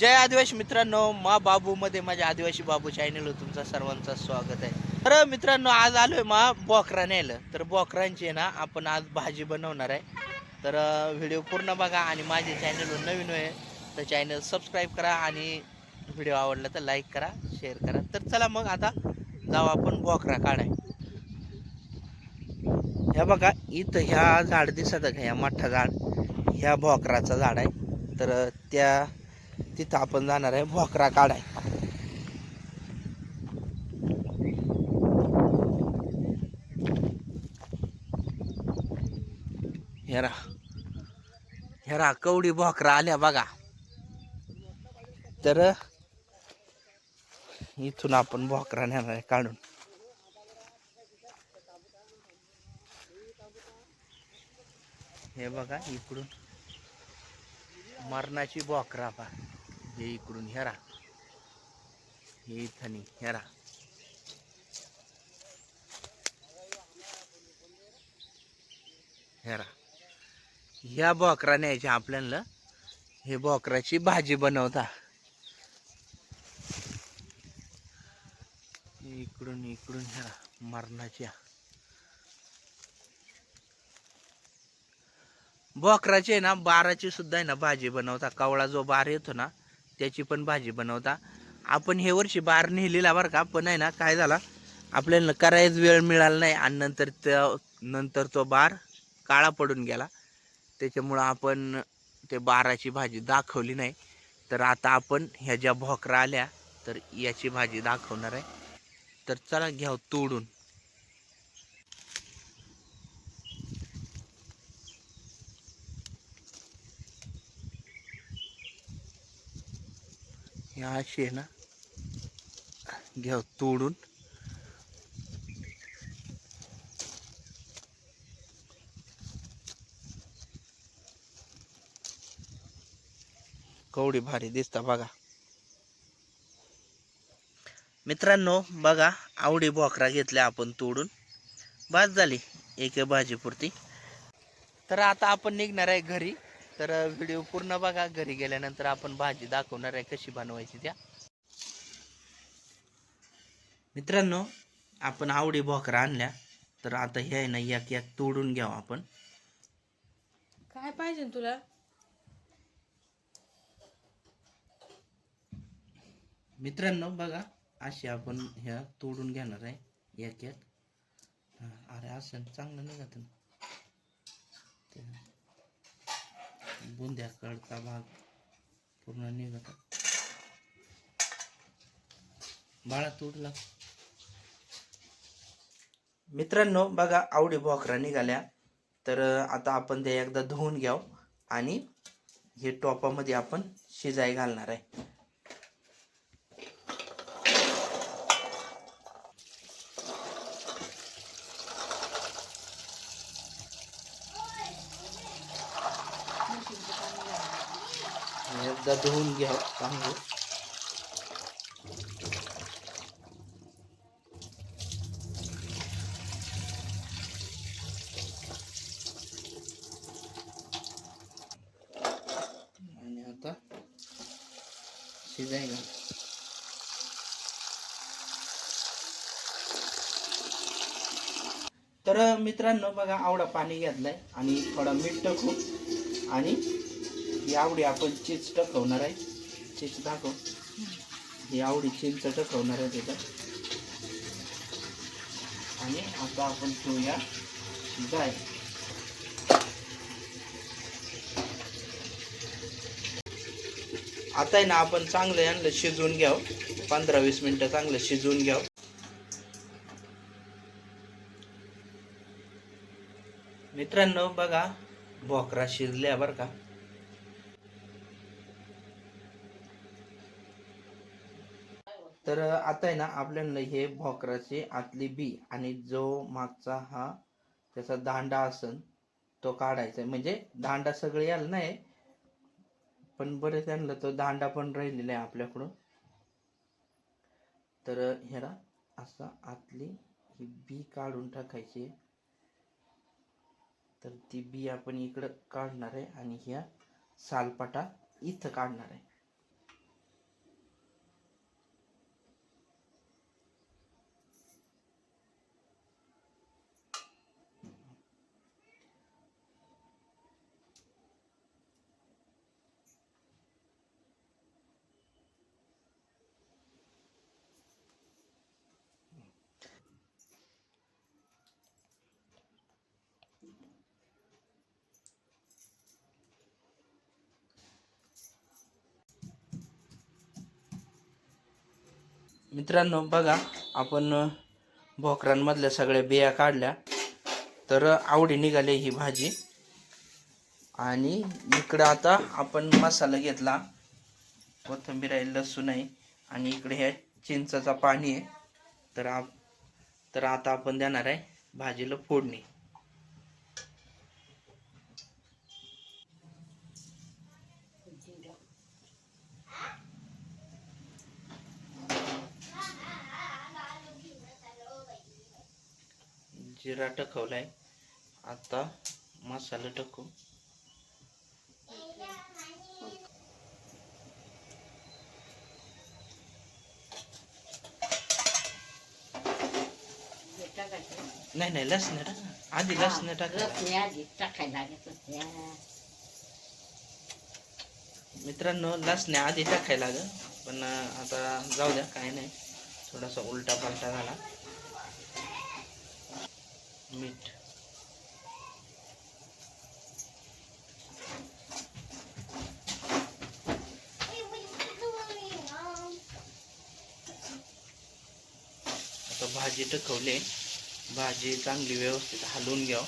जय आदिवासी मित्रांनो मा बाबू मध्ये माझ्या आदिवासी बाबू चॅनलवर तुमचा सर्वांचं स्वागत आहे. तर मित्रांनो आज आलोय मा बोकरा न्यायला. तर बोकरांची आहे ना आपण आज भाजी बनवणार आहे. तर व्हिडिओ पूर्ण बघा आणि माझ्या चॅनलवर नवीन आहे तर चॅनल सबस्क्राईब करा आणि व्हिडिओ आवडला तर लाईक करा शेअर करा. तर चला मग आता जाऊ आपण बोकरा काढाय ह्या बघा इथं ह्या झाड दिसत आहे का? ह्या मोठा झाड. ह्या बोकराचा झाड आहे. तर त्या तिथं आपण जाणार आहे भोकरा काढाय. हेरा हेरा कवडी भोकरा आल्या बघा. तर इथून आपण भोकरा नेणार आहे काढून. हे बघा इकडून मरणाची बोकरा पा हे इकडून हेरा हे इथनी हेरा हेरा ह्या बोकरा न्यायच्या आपल्याला हे बोकराची भाजी बनवता. इकडून इकडून ह्या मरणाच्या. बोकराची आहे ना बाराची सुद्धा आहे ना भाजी बनवता. कवळा जो बार येतो ना त्याची पण भाजी बनवता. आपण हे वर्षी बार नेलेला बरं का पण आहे ना काय झाला? आपल्याला करायच वेळ मिळाला नाही आणि नंतर त्या नंतर तो बार काळा पडून गेला. त्याच्यामुळं आपण ते बाराची भाजी दाखवली नाही. तर आता आपण ह्या ज्या भोकरा आल्या तर याची भाजी दाखवणार आहे. तर चला घ्या हो तोडून. ह्या अशी आहे ना. घ्या तोडून. कवडी भारी दिसता बघा. मित्रांनो बघा आवडी बोकरा घेतल्या आपण तोडून. बस झाली एक भाजीपुरती. तर आता आपण निघणार आहे घरी. तर व्हिडिओ पूर्ण बघा. घरी गेल्यानंतर आपण भाजी दाखवणार आहे कशी बनवायची त्या. मित्रांनो आपण आवडी भोकरा आणल्या. तर आता हे आहे ना एक एक तोडून घ्यावं आपण. काय पाहिजे तुला? मित्रांनो बघा अशी आपण ह्या तोडून घेणार आहे. एक एक. अरे असं चांगलं निघत ना बुंद्याकडचा भाग पूर्ण निघत बाळा तोडला मित्रांनो बघा आवडी भोकरा निघाल्या. तर आता आपण ते एकदा धुवून घ्याव आणि हे टोपामध्ये आपण शिजाय घालणार आहे. एकदा धुवून घ्या चांगलं. आणि आता शिजायला. तर मित्रांनो बघा आवडा पाणी घेतलाय आणि थोडा मीठ टाकू आणि ही आवडी आपण चीज टाकवणार आहे. चीज दाखव. ही आवडी चिंच टाकवणार आहे त्याच्यात आणि आता आपण ठेवूया जाय. आता आहे ना आपण चांगलं यांना शिजवून घ्याव. पंधरा वीस मिनिटं चांगलं शिजवून घ्याव. मित्रांनो बघा भोकरा शिजल्या बरं का. तर आता आहे ना आपल्याला हे भोकराचे आतली बी आणि जो मागचा हा त्याचा दांडा असन तो काढायचा आहे. म्हणजे दांडा सगळे आला नाही पण बरेच त्यांना तो दांडा पण राहिलेला आहे आपल्याकडून. तर ह्याला असा आतली ही बी काढून टाकायची. तर ती बी आपण इकडं काढणार आहे आणि ह्या सालपाटा इथं काढणार आहे. मित्रांनो बघा आपण भोकरांमधल्या सगळ्या बिया काढल्या. तर आवडी निघाली ही भाजी. आणि इकडं आता आपण मसाला घेतला. कोथिंबीर आहे लसूण आहे आणि इकडे हे चिंचाचा पाणी आहे. तर आप तर आता आपण देणार आहे भाजीला फोडणी. जिरा टाकवलाय. आता मसाला टाकू. नाही नाही लसण टाक. आधी लसण टाका. मित्रांनो लसणे आधी टाकायला लागेल. पण आता जाऊ द्या काय नाही. थोडासा उलटा पालटा झाला. मीठ आता भाजी टकवले. भाजी चांगली व्यवस्थित हलवून घ्यावं.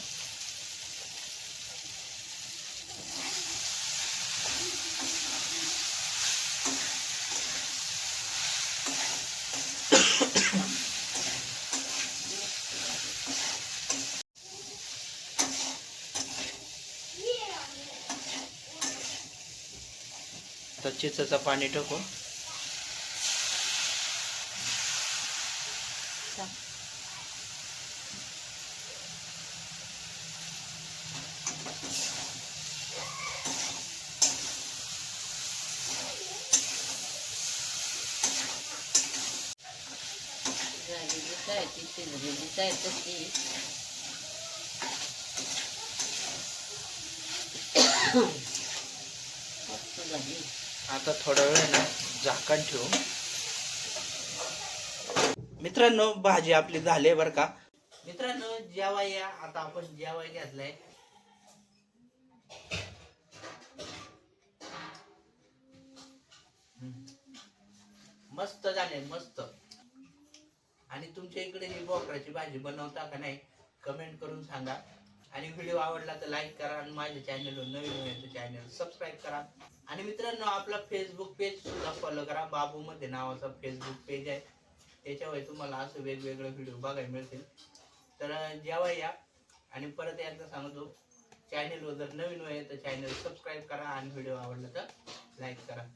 आता चिचाचं पाणी टाकू. आता थोडा वेळ ना झाकण ठेवू. मित्रांनो भाजी आपली झाली बरं का. मित्रांनो जेवाय या. आता आपण जेवाय घेतलाय. मस्त झाले मस्त. आणि तुमच्या इकडे ही बोकराची भाजी बनवता का नाही कमेंट करून सांगा. आणि व्हिडिओ आवडला तर लाईक करा आणि माझ्या चॅनलवर नवीन नवीन तर चॅनल सबस्क्राईब करा. आणि मित्रांनो आपला फेसबुक पेज सुद्धा फॉलो करा. बाबू मध्ये नावाचा फेसबुक पेज आहे. त्याच्यावर तुम्हाला असं वेगवेगळे व्हिडिओ बघायला मिळतील. तर जेव्हा या आणि परत एकदा सांगतो चॅनेलवर जर नवीन आहे तर चॅनेल सबस्क्राईब करा. आणि व्हिडिओ आवडला तर लाईक करा.